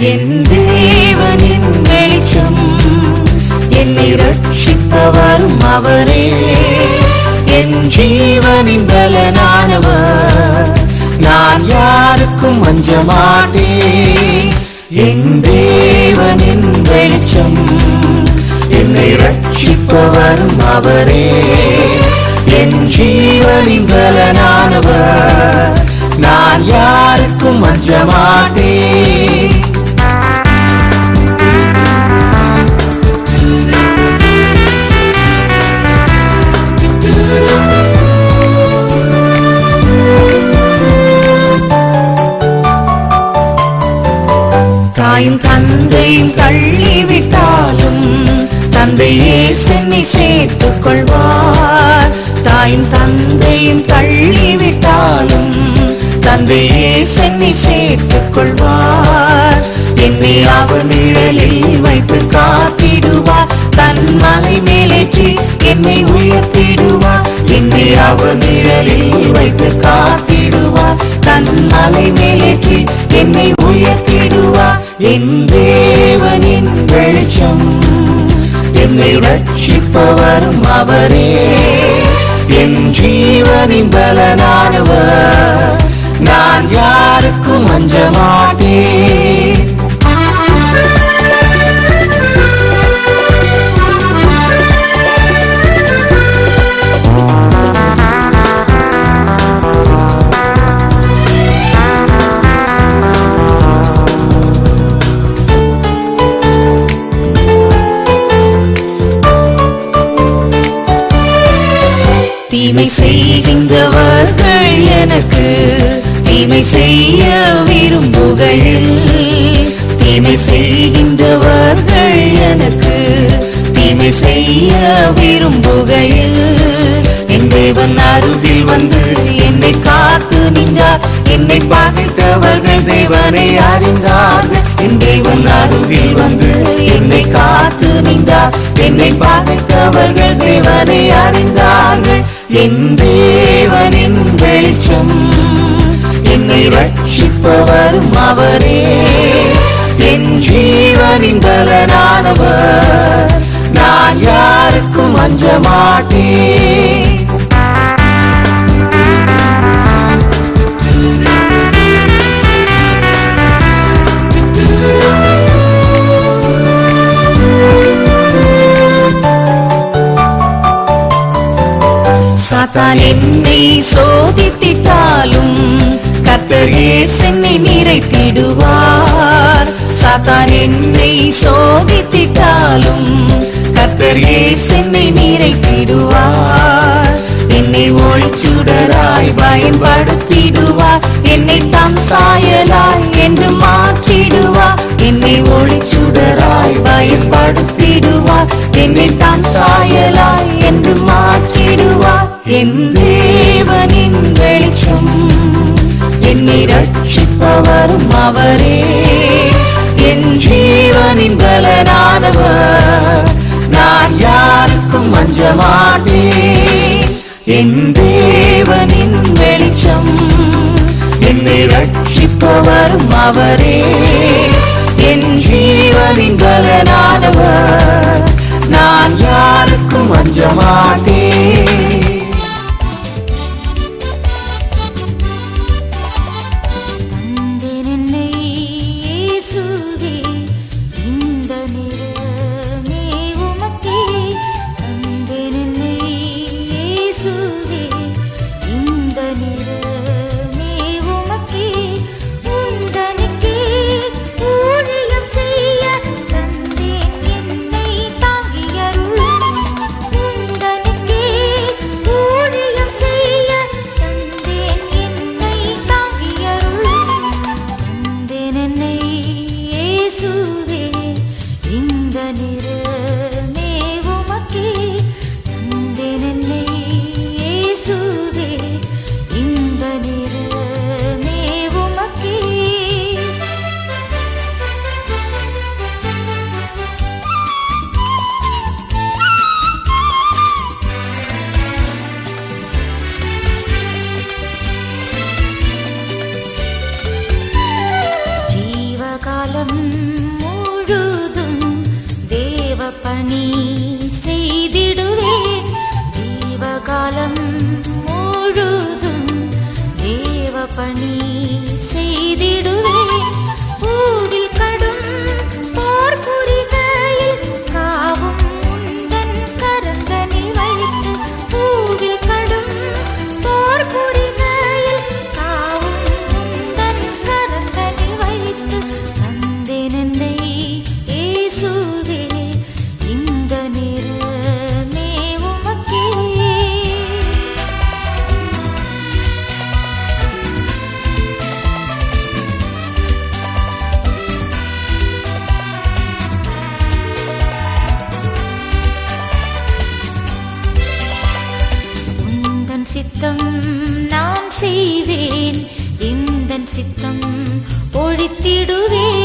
என் தேவனின் வெளிச்சம் என்னை ரட்சிப்பவரும் அவரே. என் ஜீவனின் பலனானவர் நான் யாருக்கும் அஞ்ச மாட்டேன். என் தேவனின் வெளிச்சம் என்னை ரட்சிப்பவரும் அவரே. என் ஜீவனின் பலனானவர் நான் யாருக்கும் அஞ்ச மாட்டேன். கொள்வார். தாயும் தந்தையும் தள்ளிவிட்டாலும் தந்தையே சென்னை சேர்த்துக் கொள்வார். என்னை அவர் நிழலில் வைத்து காத்திடுவார். தன் மலை மேலேற்றி என்னை உயர்த்திடுவார். என்னை அவர் நிழலில் வைத்து காத்திடுவார். தன் மலை மேலேற்றி என்னை உயர்த்திடுவார். என் தேவன் ரட்சிப்பவரும் அவரே. என் ஜீவனின் பலனானவர். நான் யாருக்கும் அஞ்ச மாட்டேன். விரும்புகையில் என் தேவன் அருகில் வந்து என்னை காத்து நின்றார். என்னை பார்த்தவர்கள் தேவனை அறிந்தார்கள். என் தேவன் அருகில் வந்து என்னை காத்து நின்றார். என்னை பார்த்தவர்கள் தேவனை அறிந்தார்கள். என் தேவனின் வெளிச்சம் என்னை ரட்சிப்பவரும் அவரே. என் ஜீவனின் பலனானவர். அஞ்ச மாட்டேன் சாத்தான் என்னை சோதித்திட்டாலும் கர்த்தர் என்னை நிறைத்திடுவார். சாத்தான் என்னை சோதித்திட்டாலும் கர்த்தர் என்னை நிறைத்திடுவார் என்னை ஒளிச்சுடராய் பயன்படுத்திடுவார். என்னை தம் சாயலாய் என்று மாற்றிடுவார். என்னை ஒளிச்சுடராய் பயன்படுத்திடுவார். என்னை தம் சாயலாய் என்று மாற்றிடுவார். என் தேவனின் மாட்டேன். என் தேவனின் வெளிச்சம் என்னை ரட்சிப்பவரும் அவரே. என் ஜீவனின் பலனானவர் நான் யாருக்கும் அஞ்ச மாட்டேன். காலம் முழுதும் தேவ பணி செய்திடுவேன் அழைத்திடுவே